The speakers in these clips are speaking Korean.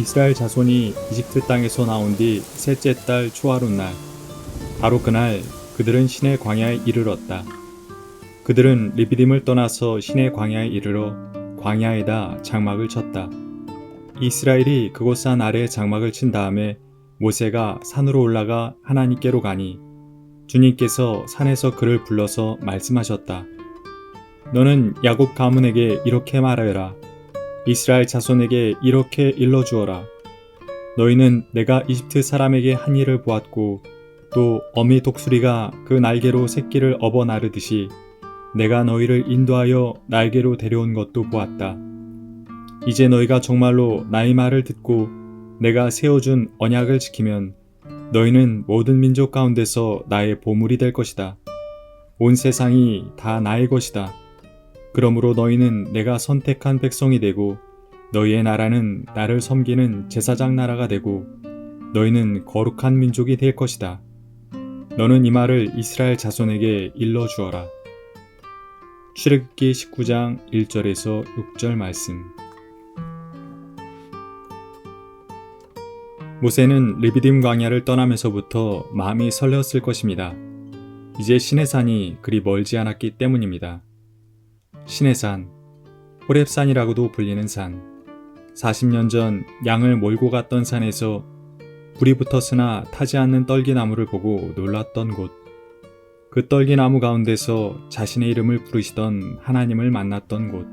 이스라엘 자손이 이집트 땅에서 나온 뒤 셋째 달 초하룻 날 바로 그날 그들은 신의 광야에 이르렀다. 그들은 리비딤을 떠나서 신의 광야에 이르러 광야에다 장막을 쳤다. 이스라엘이 그곳 산 아래에 장막을 친 다음에 모세가 산으로 올라가 하나님께로 가니 주님께서 산에서 그를 불러서 말씀하셨다. 너는 야곱 가문에게 이렇게 말하여라. 이스라엘 자손에게 이렇게 일러 주어라. 너희는 내가 이집트 사람에게 한 일을 보았고 또 어미 독수리가 그 날개로 새끼를 업어 나르듯이 내가 너희를 인도하여 날개로 데려온 것도 보았다. 이제 너희가 정말로 나의 말을 듣고 내가 세워준 언약을 지키면 너희는 모든 민족 가운데서 나의 보물이 될 것이다. 온 세상이 다 나의 것이다. 그러므로 너희는 내가 선택한 백성이 되고 너희의 나라는 나를 섬기는 제사장 나라가 되고 너희는 거룩한 민족이 될 것이다. 너는 이 말을 이스라엘 자손에게 일러 주어라. 출애굽기 19장 1절에서 6절 말씀. 모세는 리비딤 광야를 떠나면서부터 마음이 설레었을 것입니다. 이제 시내산이 그리 멀지 않았기 때문입니다. 시내산, 호랩산이라고도 불리는 산. 40년 전 양을 몰고 갔던 산에서 불이 붙었으나 타지 않는 떨기나무를 보고 놀랐던 곳. 그 떨기나무 가운데서 자신의 이름을 부르시던 하나님을 만났던 곳.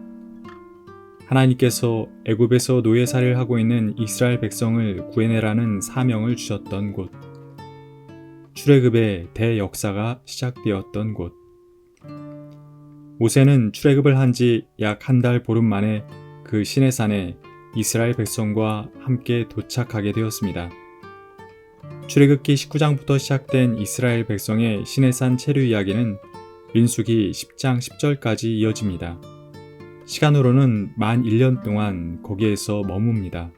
하나님께서 애굽에서 노예살이를 하고 있는 이스라엘 백성을 구해내라는 사명을 주셨던 곳. 출애굽의 대역사가 시작되었던 곳. 모세는 출애굽을 한 지 약 한 달 보름 만에 그 시내산에 이스라엘 백성과 함께 도착하게 되었습니다. 출애굽기 19장부터 시작된 이스라엘 백성의 시내산 체류 이야기는 민수기 10장 10절까지 이어집니다. 시간으로는 만 1년 동안 거기에서 머뭅니다.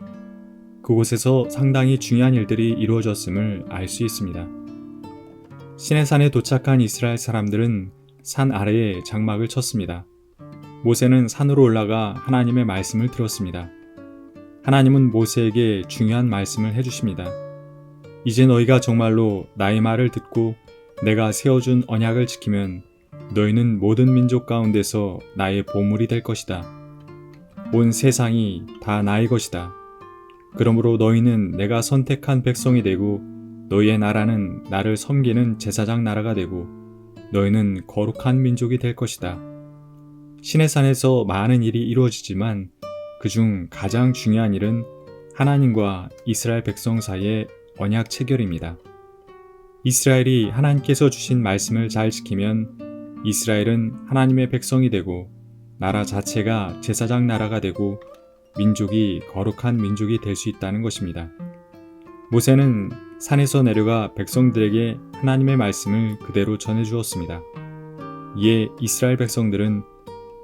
그곳에서 상당히 중요한 일들이 이루어졌음을 알 수 있습니다. 시내산에 도착한 이스라엘 사람들은 산 아래에 장막을 쳤습니다. 모세는 산으로 올라가 하나님의 말씀을 들었습니다. 하나님은 모세에게 중요한 말씀을 해주십니다. 이제 너희가 정말로 나의 말을 듣고 내가 세워준 언약을 지키면 너희는 모든 민족 가운데서 나의 보물이 될 것이다. 온 세상이 다 나의 것이다. 그러므로 너희는 내가 선택한 백성이 되고 너희의 나라는 나를 섬기는 제사장 나라가 되고 너희는 거룩한 민족이 될 것이다. 신의 산에서 많은 일이 이루어지지만 그중 가장 중요한 일은 하나님과 이스라엘 백성 사이의 언약 체결입니다. 이스라엘이 하나님께서 주신 말씀을 잘 지키면 이스라엘은 하나님의 백성이 되고 나라 자체가 제사장 나라가 되고 민족이 거룩한 민족이 될 수 있다는 것입니다. 모세는 산에서 내려가 백성들에게 하나님의 말씀을 그대로 전해 주었습니다. 이에 이스라엘 백성들은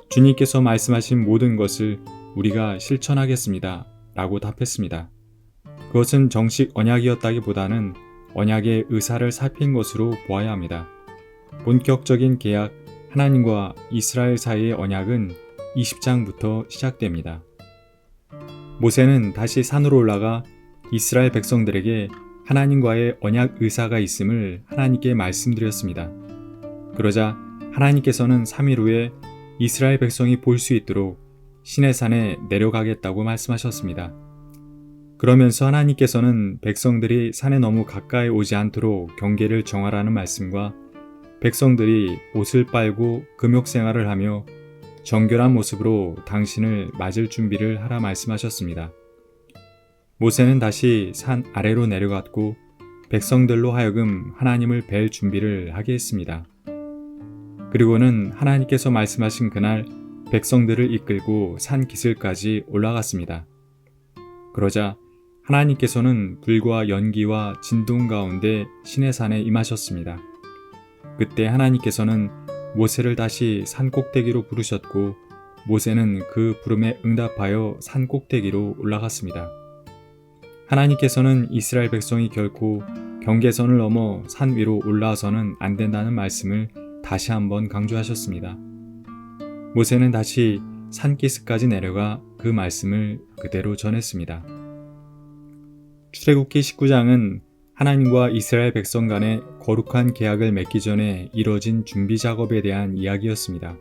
주님께서 말씀하신 모든 것을 우리가 실천하겠습니다. 라고 답했습니다. 그것은 정식 언약이었다기보다는 언약의 의사를 살핀 것으로 보아야 합니다. 본격적인 계약, 하나님과 이스라엘 사이의 언약은 20장부터 시작됩니다. 모세는 다시 산으로 올라가 이스라엘 백성들에게 하나님과의 언약 의사가 있음을 하나님께 말씀드렸습니다. 그러자 하나님께서는 3일 후에 이스라엘 백성이 볼 수 있도록 신의 산에 내려가겠다고 말씀하셨습니다. 그러면서 하나님께서는 백성들이 산에 너무 가까이 오지 않도록 경계를 정하라는 말씀과 백성들이 옷을 빨고 금욕 생활을 하며 정결한 모습으로 당신을 맞을 준비를 하라 말씀하셨습니다. 모세는 다시 산 아래로 내려갔고 백성들로 하여금 하나님을 뵐 준비를 하게 했습니다. 그리고는 하나님께서 말씀하신 그날 백성들을 이끌고 산 기슭까지 올라갔습니다. 그러자 하나님께서는 불과 연기와 진동 가운데 신의 산에 임하셨습니다. 그때 하나님께서는 모세를 다시 산 꼭대기로 부르셨고 모세는 그 부름에 응답하여 산 꼭대기로 올라갔습니다. 하나님께서는 이스라엘 백성이 결코 경계선을 넘어 산 위로 올라와서는 안 된다는 말씀을 다시 한번 강조하셨습니다. 모세는 다시 산기슭까지 내려가 그 말씀을 그대로 전했습니다. 출애굽기 19장은 하나님과 이스라엘 백성 간의 거룩한 계약을 맺기 전에 이뤄진 준비 작업에 대한 이야기였습니다.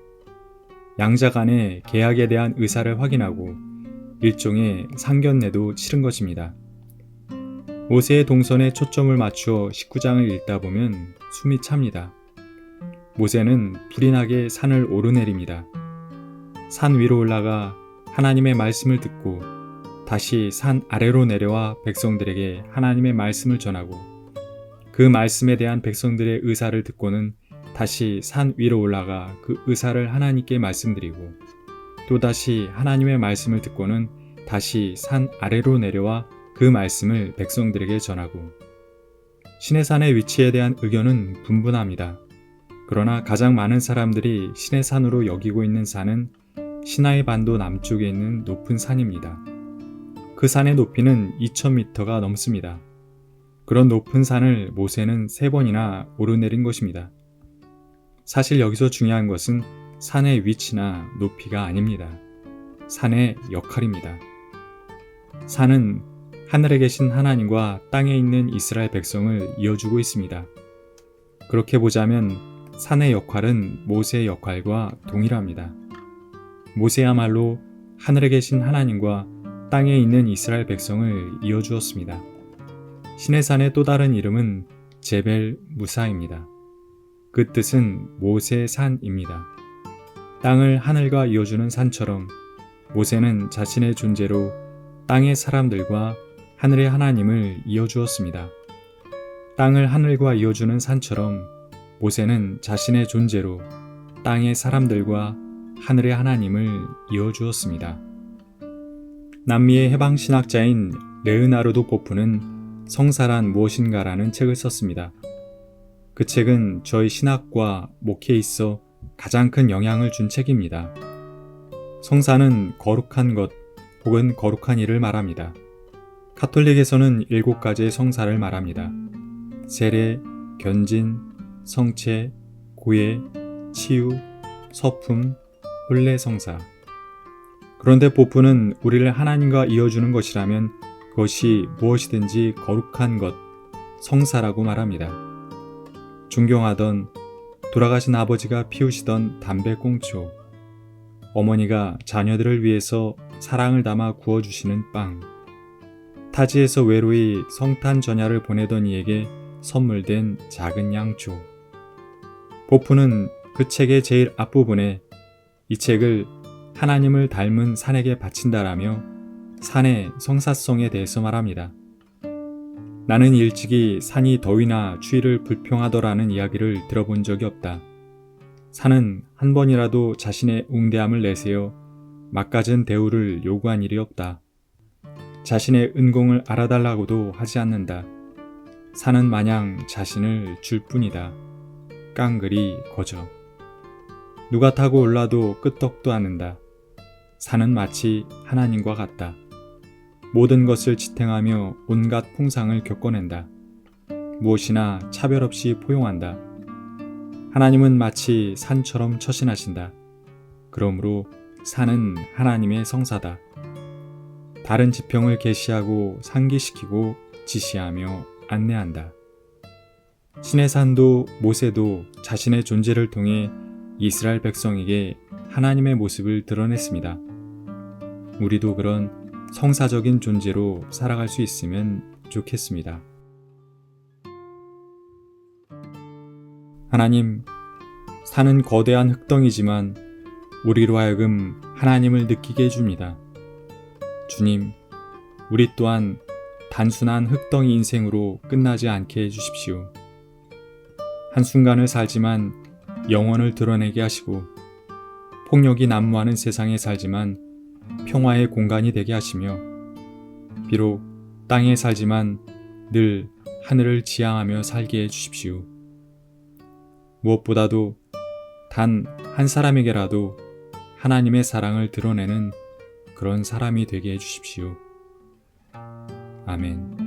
양자 간의 계약에 대한 의사를 확인하고 일종의 상견례도 치른 것입니다. 모세의 동선에 초점을 맞추어 19장을 읽다 보면 숨이 찹니다. 모세는 불이 나게 산을 오르내립니다. 산 위로 올라가 하나님의 말씀을 듣고 다시 산 아래로 내려와 백성들에게 하나님의 말씀을 전하고 그 말씀에 대한 백성들의 의사를 듣고는 다시 산 위로 올라가 그 의사를 하나님께 말씀드리고 또다시 하나님의 말씀을 듣고는 다시 산 아래로 내려와 그 말씀을 백성들에게 전하고 신의 산의 위치에 대한 의견은 분분합니다. 그러나 가장 많은 사람들이 신의 산으로 여기고 있는 산은 시나이 반도 남쪽에 있는 높은 산입니다. 그 산의 높이는 2000m가 넘습니다. 그런 높은 산을 모세는 세 번이나 오르내린 것입니다. 사실 여기서 중요한 것은 산의 위치나 높이가 아닙니다. 산의 역할입니다. 산은 하늘에 계신 하나님과 땅에 있는 이스라엘 백성을 이어주고 있습니다. 그렇게 보자면 산의 역할은 모세의 역할과 동일합니다. 모세야말로 하늘에 계신 하나님과 땅에 있는 이스라엘 백성을 이어주었습니다. 신의 산의 또 다른 이름은 제벨 무사입니다. 그 뜻은 모세 산입니다. 땅을 하늘과 이어주는 산처럼 모세는 자신의 존재로 땅의 사람들과 하늘의 하나님을 이어주었습니다. 땅을 하늘과 이어주는 산처럼 모세는 자신의 존재로 땅의 사람들과 하늘의 하나님을 이어주었습니다. 남미의 해방신학자인 레으나르도 포프는 성사란 무엇인가라는 책을 썼습니다. 그 책은 저희 신학과 목회에 있어 가장 큰 영향을 준 책입니다. 성사는 거룩한 것 혹은 거룩한 일을 말합니다. 카톨릭에서는 일곱 가지의 성사를 말합니다. 세례, 견진, 성체, 고해, 치유, 서품, 혼례 성사. 그런데 보프는 우리를 하나님과 이어주는 것이라면 그것이 무엇이든지 거룩한 것, 성사라고 말합니다. 존경하던 돌아가신 아버지가 피우시던 담배꽁초, 어머니가 자녀들을 위해서 사랑을 담아 구워주시는 빵, 타지에서 외로이 성탄 전야를 보내던 이에게 선물된 작은 양초. 보프는 그 책의 제일 앞부분에 이 책을 하나님을 닮은 산에게 바친다라며 산의 성사성에 대해서 말합니다. 나는 일찍이 산이 더위나 추위를 불평하더라는 이야기를 들어본 적이 없다. 산은 한 번이라도 자신의 웅대함을 내세워 막가진 대우를 요구한 일이 없다. 자신의 은공을 알아달라고도 하지 않는다. 산은 마냥 자신을 줄 뿐이다. 깡그리 거저. 누가 타고 올라도 끄떡도 않는다. 산은 마치 하나님과 같다. 모든 것을 지탱하며 온갖 풍상을 겪어낸다. 무엇이나 차별 없이 포용한다. 하나님은 마치 산처럼 처신하신다. 그러므로 산은 하나님의 성사다. 다른 지평을 계시하고 상기시키고 지시하며 안내한다. 신의 산도 모세도 자신의 존재를 통해 이스라엘 백성에게 하나님의 모습을 드러냈습니다. 우리도 그런 성사적인 존재로 살아갈 수 있으면 좋겠습니다. 하나님, 산은 거대한 흙덩이지만 우리로 하여금 하나님을 느끼게 해줍니다. 주님, 우리 또한 단순한 흙덩이 인생으로 끝나지 않게 해주십시오. 한순간을 살지만 영혼을 드러내게 하시고 폭력이 난무하는 세상에 살지만 평화의 공간이 되게 하시며 비록 땅에 살지만 늘 하늘을 지향하며 살게 해 주십시오. 무엇보다도 단 한 사람에게라도 하나님의 사랑을 드러내는 그런 사람이 되게 해 주십시오. 아멘.